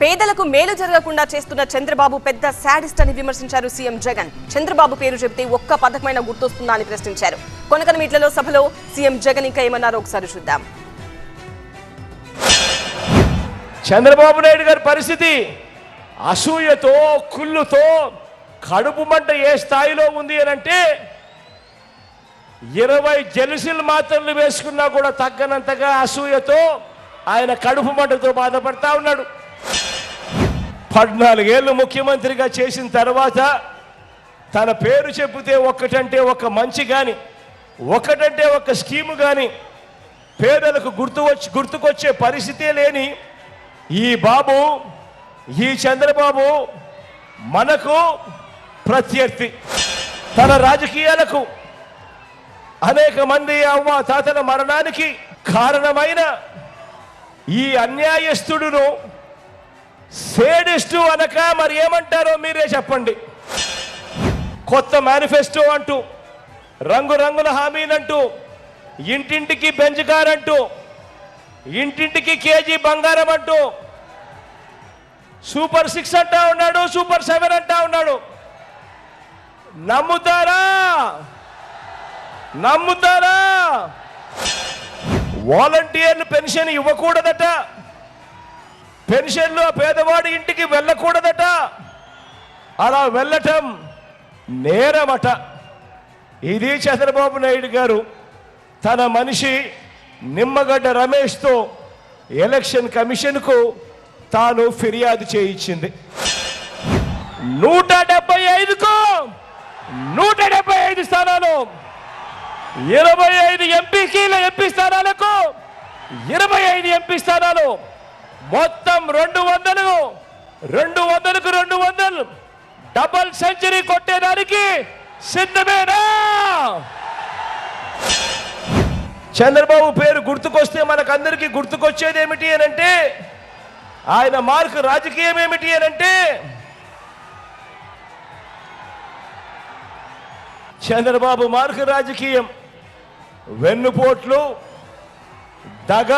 పేదలకు మేలు జరగకుండా చేస్తున్న చంద్రబాబు పెద్ద శాడిస్ట్ అని విమర్శించారు సీఎం జగన్. చంద్రబాబు పేరు చెబితే ఒక్క పథకమైన గుర్తొస్తుందా అని ప్రశ్నించారు. కొనకనమీట్లలో సభలో సీఎం జగన్ ఇంకా ఏమన్నారో ఒకసారి చూద్దాం. చంద్రబాబు నాయుడు గారి పరిస్థితి అసూయతో కుళ్ళుతో కడుపు మంట ఏ స్థాయిలో ఉంది అని అంటే ఇరవై జెలుసులు మాత్రలు వేసుకున్నా కూడా తగ్గనంతగా అసూయతో ఆయన కడుపు మంటతో బాధపడతా ఉన్నాడు. పద్నాలుగేళ్ళు ముఖ్యమంత్రిగా చేసిన తర్వాత తన పేరు చెబితే ఒక్కటంటే ఒక మంచి కానీ ఒకటంటే ఒక స్కీము కానీ పేదలకు గుర్తు వచ్చి గుర్తుకొచ్చే పరిస్థితే లేని ఈ బాబు ఈ చంద్రబాబు మనకు ప్రత్యర్థి. తన రాజకీయాలకు అనేక మంది అవ్వ తాతల మరణానికి కారణమైన ఈ అన్యాయస్తుడును సేడిస్టు అనక మరి ఏమంటారో మీరే చెప్పండి. కొత్త మేనిఫెస్టో అంటూ రంగురంగుల హామీలంటూ ఇంటింటికి బెంచ్ కార్ అంటూ ఇంటింటికి కేజీ బంగారం అంటూ సూపర్ సిక్స్ అంటా ఉన్నాడు సూపర్ సెవెన్ అంటా ఉన్నాడు. నమ్ముతారా? నమ్ముతారా? వాలంటీర్లు పెన్షన్ ఇవ్వకూడదట. పెన్షన్లు ఆ పేదవాడి ఇంటికి వెళ్ళకూడదట. అలా వెళ్ళటం నేరమట. ఇది చంద్రబాబు నాయుడు గారు తన మనిషి నిమ్మగడ్డ రమేష్తో ఎలక్షన్ కమిషన్కు తాను ఫిర్యాదు చేయించింది. నూట డెబ్బై ఐదుకు నూట డెబ్బై ఐదు స్థానాలు. ఇరవై ఐదు ఎంపీకీల ఎంపీ స్థానాలకు ఇరవై ఐదు ఎంపీ స్థానాలు. మొత్తం రెండు వందలు. రెండు వందలకు రెండు వందలు. డబల్ సెంచరీ కొట్టేదానికి సిద్ధమేనా? చంద్రబాబు పేరు గుర్తుకొస్తే మనకందరికీ గుర్తుకొచ్చేది ఏమిటి అని అంటే ఆయన మార్కు రాజకీయం ఏమిటి అని అంటే చంద్రబాబు మార్కు రాజకీయం. వెన్నుపోట్లు దగ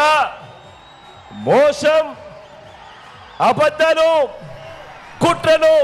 మోసం అబద్ధాలు కుట్రలు